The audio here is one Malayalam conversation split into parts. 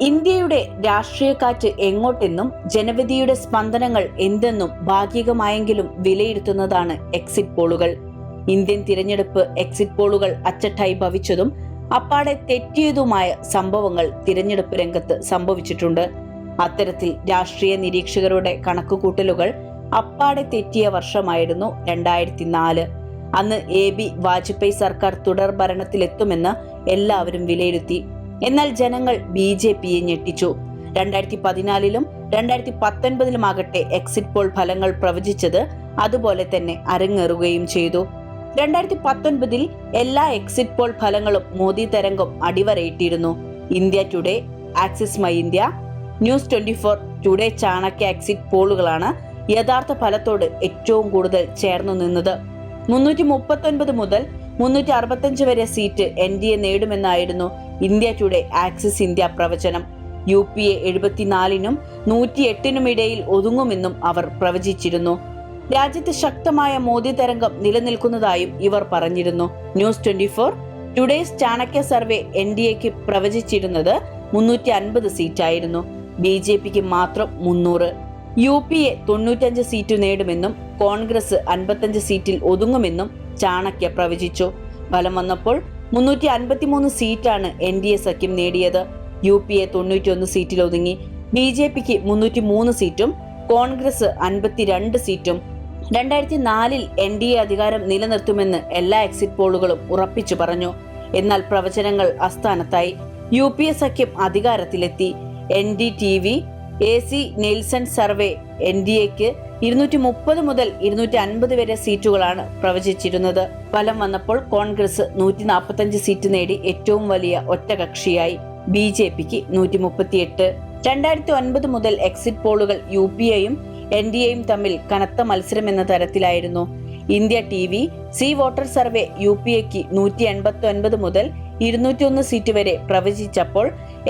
ഇന്ത്യയുടെ രാഷ്ട്രീയക്കാറ്റ് എങ്ങോട്ടെന്നും ജനവിധിയുടെ സ്പന്ദനങ്ങൾ എന്തെന്നും ഭാഗികമായെങ്കിലും വിലയിരുത്തുന്നതാണ് എക്സിറ്റ് പോളുകൾ. ഇന്ത്യൻ തിരഞ്ഞെടുപ്പ് എക്സിറ്റ് പോളുകൾ അച്ചട്ടായി ഭവിച്ചതും അപ്പാടെ തെറ്റിയതുമായ സംഭവങ്ങൾ തിരഞ്ഞെടുപ്പ് രംഗത്ത് സംഭവിച്ചിട്ടുണ്ട്. അത്തരത്തിൽ രാഷ്ട്രീയ നിരീക്ഷകരുടെ കണക്കുകൂട്ടലുകൾ അപ്പാടെ തെറ്റിയ വർഷമായിരുന്നു രണ്ടായിരത്തി നാല് അന്ന് എ ബി വാജ്പേയി സർക്കാർ തുടർ ഭരണത്തിലെത്തുമെന്ന് എല്ലാവരും വിലയിരുത്തി. എന്നാൽ ജനങ്ങൾ ബി ജെ പിയെ ഞെട്ടിച്ചു. രണ്ടായിരത്തി പതിനാലിലും രണ്ടായിരത്തി പത്തൊൻപതിലുമാകട്ടെ എക്സിറ്റ് പോൾ ഫലങ്ങൾ പ്രവചിച്ചത് അതുപോലെ തന്നെ അരങ്ങേറുകയും ചെയ്തു. രണ്ടായിരത്തി പത്തൊൻപതിൽ എല്ലാ എക്സിറ്റ് പോൾ ഫലങ്ങളും മോദി തരംഗം അടിവരയിട്ടിരുന്നു. India today Axis my India news twenty four today Chanakya exit പോളുകളാണ് യഥാർത്ഥ ഫലത്തോട് ഏറ്റവും കൂടുതൽ ചേർന്നു നിന്നത്. മുന്നൂറ്റി മുപ്പത്തൊൻപത് മുതൽ മുന്നൂറ്റി അറുപത്തഞ്ച് വരെ സീറ്റ് എൻ ഡി എ നേടുമെന്നായിരുന്നു ഇന്ത്യ ടുഡേ ആക്സിസ് ഇന്ത്യ പ്രവചനം. യു പി എ എഴുപത്തിനാലിനും നൂറ്റി എട്ടിനും ഇടയിൽ ഒതുങ്ങുമെന്നും അവർ പ്രവചിച്ചിരുന്നു. രാജ്യത്ത് ശക്തമായ മോദി തരംഗം നിലനിൽക്കുന്നതായും ഇവർ പറഞ്ഞിരുന്നു. News Twenty Four Today's Chanakya survey N D എക്ക് പ്രവചിച്ചിരുന്നത് മുന്നൂറ്റി അൻപത് സീറ്റായിരുന്നു. ബി ജെ പിക്ക് മാത്രം മുന്നൂറ്. യു പി എ തൊണ്ണൂറ്റഞ്ച് സീറ്റ് നേടുമെന്നും കോൺഗ്രസ് അൻപത്തഞ്ച് സീറ്റിൽ ഒതുങ്ങുമെന്നും ചാണക്യ പ്രവചിച്ചു. ഫലം വന്നപ്പോൾ മുന്നൂറ്റി അൻപത്തിമൂന്ന് സീറ്റാണ് എൻ ഡി എ സഖ്യം നേടിയത്. യു പി എ തൊണ്ണൂറ്റിയൊന്ന് സീറ്റിൽ ഒതുങ്ങി ബി ജെ പിക്ക് മുന്നൂറ്റി മൂന്ന് സീറ്റും കോൺഗ്രസ് അൻപത്തിരണ്ട് സീറ്റും. രണ്ടായിരത്തി നാലിൽ എൻ ഡി എ അധികാരം നിലനിർത്തുമെന്ന് എല്ലാ എക്സിറ്റ് പോളുകളും ഉറപ്പിച്ചു പറഞ്ഞു. എന്നാൽ പ്രവചനങ്ങൾ അസ്ഥാനത്തായി. യു പി എ സഖ്യം അധികാരത്തിലെത്തി. N D T V A C Nielsen survey N D എക്ക് ഇരുന്നൂറ്റി മുപ്പത് മുതൽ ഇരുന്നൂറ്റി അൻപത് വരെ സീറ്റുകളാണ് പ്രവചിച്ചിരുന്നത്. ഫലം വന്നപ്പോൾ കോൺഗ്രസ് നൂറ്റി നാൽപ്പത്തഞ്ച് സീറ്റ് നേടി ഏറ്റവും വലിയ ഒറ്റകക്ഷിയായി. ബി ജെ പിക്ക് നൂറ്റി മുപ്പത്തിയെട്ട് രണ്ടായിരത്തി ഒൻപത് മുതൽ എക്സിറ്റ് പോളുകൾ യു പി എയും എൻ ഡി എയും തമ്മിൽ കനത്ത മത്സരം എന്ന തരത്തിലായിരുന്നു. India T V C voter survey U P എക്ക് നൂറ്റി എൺപത്തി ഒൻപത് മുതൽ ഇരുന്നൂറ്റി ഒന്ന് സീറ്റ് വരെ പ്രവചിച്ചപ്പോൾ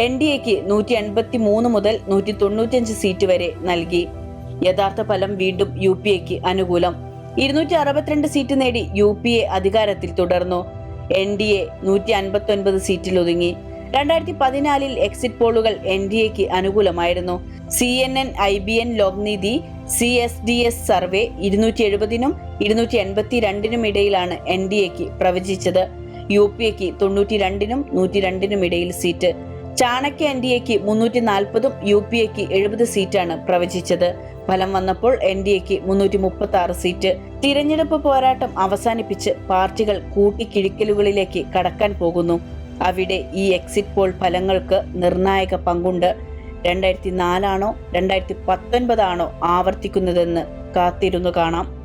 എൻ ഡി എക്ക് നൂറ്റി എൺപത്തി മൂന്ന് മുതൽ നൂറ്റി തൊണ്ണൂറ്റിയഞ്ച് സീറ്റ് വരെ നൽകി. യഥാർത്ഥ ഫലം വീണ്ടും യു പി എക്ക് അനുകൂലം. ഇരുന്നൂറ്റി അറുപത്തിരണ്ട് സീറ്റ് നേടി യു പി എ അധികാരത്തിൽ തുടർന്നു. എൻ ഡി എ നൂറ്റി അൻപത്തി ഒൻപത് സീറ്റിൽ ഒതുങ്ങി രണ്ടായിരത്തി പതിനാലിൽ എക്സിറ്റ് പോളുകൾ എൻ ഡി എക്ക് അനുകൂലമായിരുന്നു. C N N I B N Lokniti C S D S survey ഇരുന്നൂറ്റി എഴുപതിനും ഇരുന്നൂറ്റി എൺപത്തി രണ്ടിനും ഇടയിലാണ് എൻ ഡി എക്ക് പ്രവചിച്ചത്. യു പി എക്ക് തൊണ്ണൂറ്റി രണ്ടിനും നൂറ്റി രണ്ടിനും ഇടയിൽ സീറ്റ്. ചാണക്യ എൻ ഡി എക്ക് മുന്നൂറ്റി നാൽപ്പതും യു പി എക്ക് എഴുപത് സീറ്റാണ് പ്രവചിച്ചത്. ഫലം വന്നപ്പോൾ എൻ ഡി എക്ക് മുന്നൂറ്റി മുപ്പത്തി ആറ് സീറ്റ്. തിരഞ്ഞെടുപ്പ് പോരാട്ടം അവസാനിപ്പിച്ച് പാർട്ടികൾ കൂട്ടിക്കിഴിക്കലുകളിലേക്ക് കടക്കാൻ പോകുന്നു. അവിടെ ഈ എക്സിറ്റ് പോൾ ഫലങ്ങൾക്ക് നിർണായക പങ്കുണ്ട്. രണ്ടായിരത്തി നാലാണോ രണ്ടായിരത്തി പത്തൊൻപതാണോ ആവർത്തിക്കുന്നതെന്ന് കാത്തിരുന്നു കാണാം.